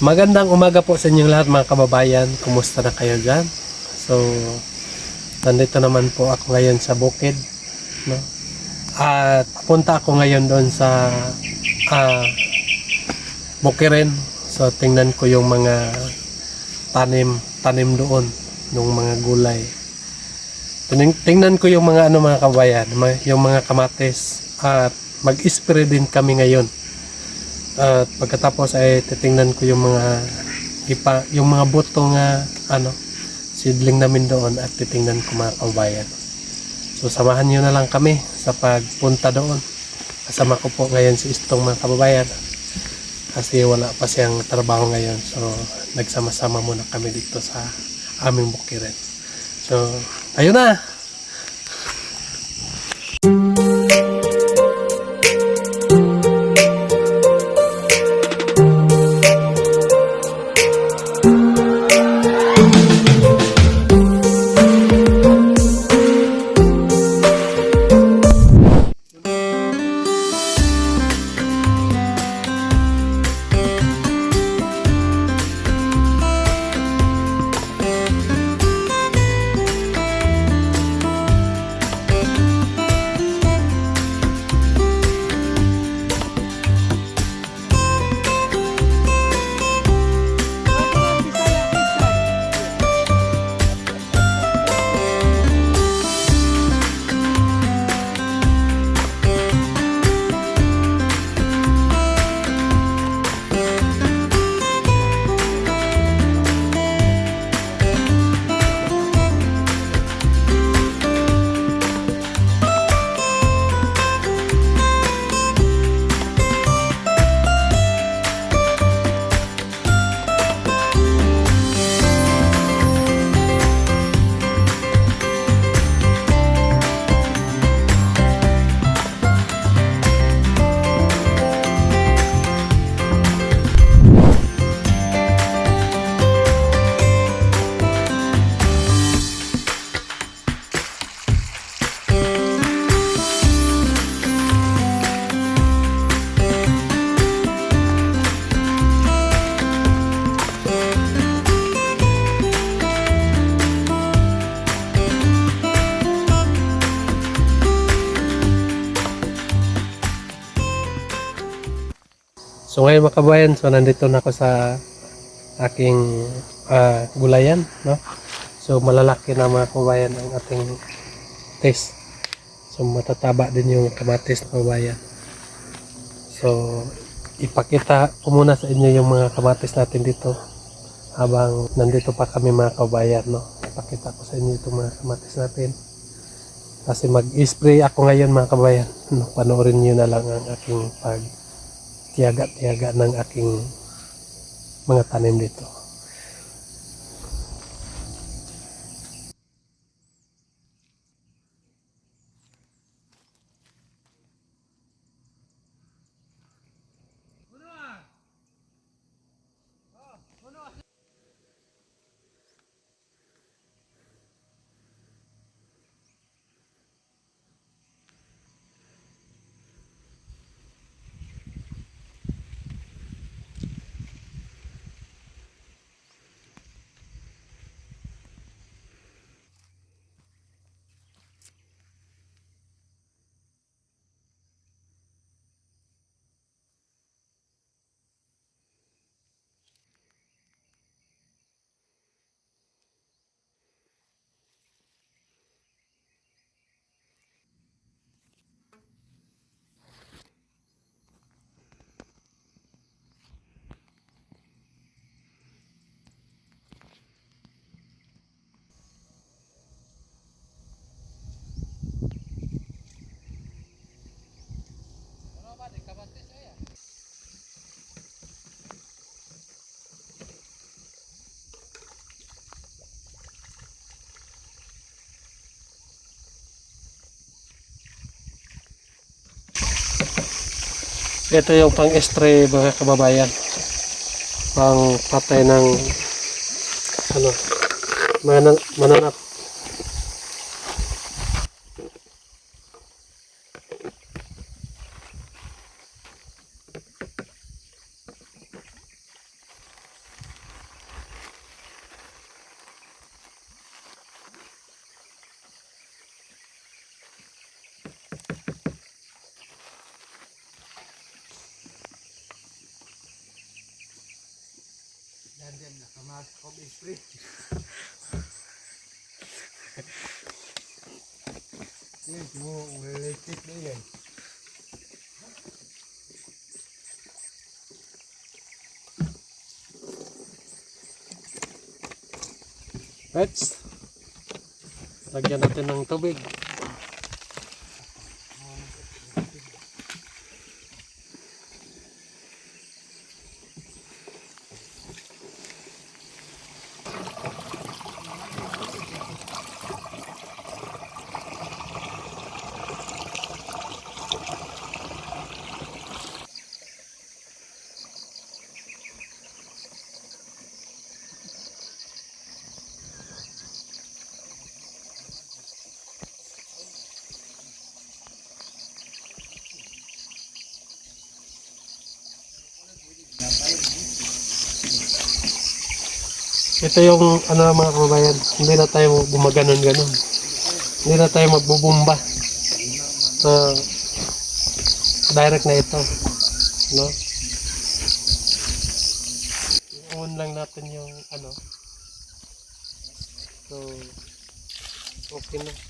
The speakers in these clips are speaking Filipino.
Magandang umaga po sa inyong lahat mga kababayan. Kumusta na kayo dyan? So, nandito naman po ako ngayon sa bukid. No? At punta ako ngayon doon sa ah, bukirin. So, tingnan ko yung mga tanim, tanim doon, yung mga gulay. Tingnan, tingnan ko yung mga ano mga kabayan, yung mga kamatis. At mag-spray din kami ngayon. At pagkatapos ay titingnan ko yung mga ipa, yung mga buto nga ano seedling namin doon at titingnan ko mga kabayan. So samahan niyo na lang kami sa pagpunta doon. Kasama ko po ngayon si Istong mga kababayan. Kasi wala pa siyang trabaho ngayon. So nagsama-sama muna kami dito sa aming bukiran. So ayun na. So ngayon mga kabayan, so nandito na ako sa aking ah, gulayan, no? So malalaki na mga kabayan ang ating taste. So matataba din yung kamatis na kabayan. So ipakita ko muna sa inyo yung mga kamatis natin dito habang nandito pa kami mga kabayan, no? Ipakita ko sa inyo itong mga kamatis natin. Kasi mag-spray ako ngayon mga kabayan. No? Panoorin niyo na lang ang aking pag tiyaga-tiyaga ng aking mga tanim dito. Ito yung pang-spray mga kababayan. Pang patay ng ano, manan mananap. Yan din, nakamas ko spray. Yan, mo, related na yan. Let's lagyan natin ng tubig. Ito yung ano mga kababayan, hindi na tayo gumaganon ganon. Hindi na tayo magbubumba. So, direct na ito. No? On lang natin yung ano. So, okay na.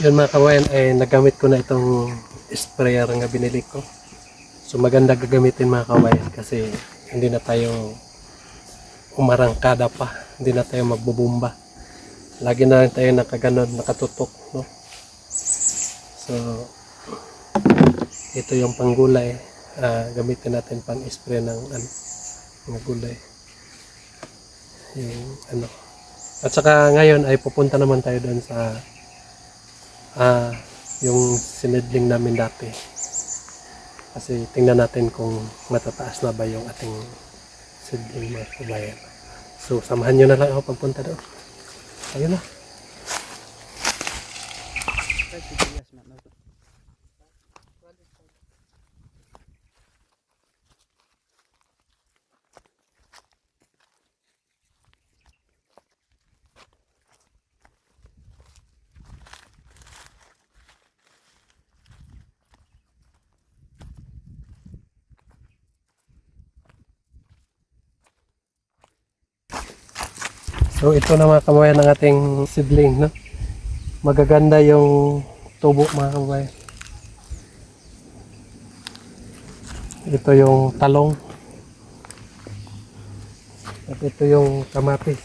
Yun mga kawayan, ay nagamit ko na itong sprayer nga binili ko. So maganda gagamitin mga kawayan kasi hindi na tayo umarangkada pa. Hindi na tayo magbubumba. Lagi na lang tayo nakaganon, nakatutok, no? So, ito yung panggulay. Ah, gamitin natin pang spray ng ano, mga gulay. Yung ano. At saka ngayon ay pupunta naman tayo doon sa ah, yung sinidling namin dati. Kasi tingnan natin kung matataas na ba yung ating seedling mga kabayan. So, samahan nyo na lang ako pagpunta doon. Ayun na. So ito na mga kabayan ng ating sibling, no? Magaganda yung tubo mga kabayan. Ito yung talong. At ito yung kamatis.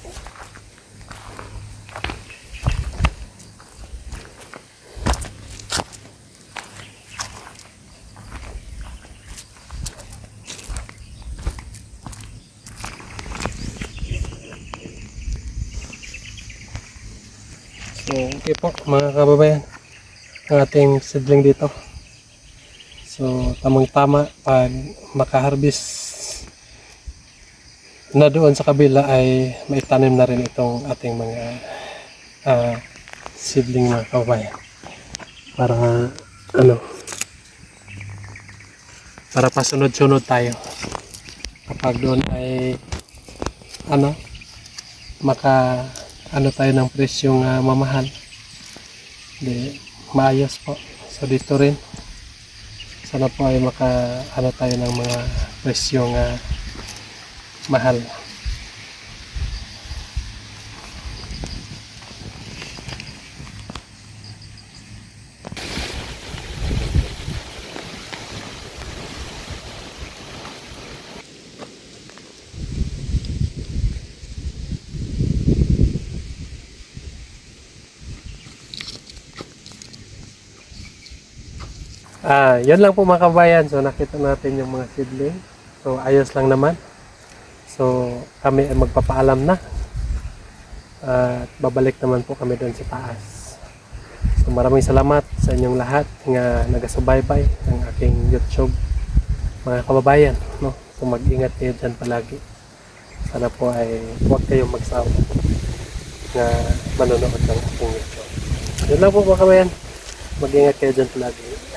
So, okay po mga kababayan. Ang ating seedling dito. So, tamang tama pag makaharvest na doon sa kabila ay may tanim na rin itong ating mga ah, seedling mga kababayan. Para ano para pasunod-sunod tayo. Kapag doon ay ano maka ano tayo ng presyong ah, mamahal. Di, maayos po. So dito rin. Sana po ay maka tayo ng mga presyong ah, mahal. Ah, yun lang po mga kabayan. So nakita natin yung mga seedling. So ayos lang naman. So kami ay magpapaalam na. At babalik naman po kami doon sa taas. So maraming salamat sa inyong lahat nga nagasubaybay ng aking YouTube mga kababayan. No? So mag-ingat kayo dyan palagi. Sana po ay huwag kayong magsawa na manonood ng aking YouTube. Yun lang po mga kabayan. Mag-ingat kayo dyan palagi.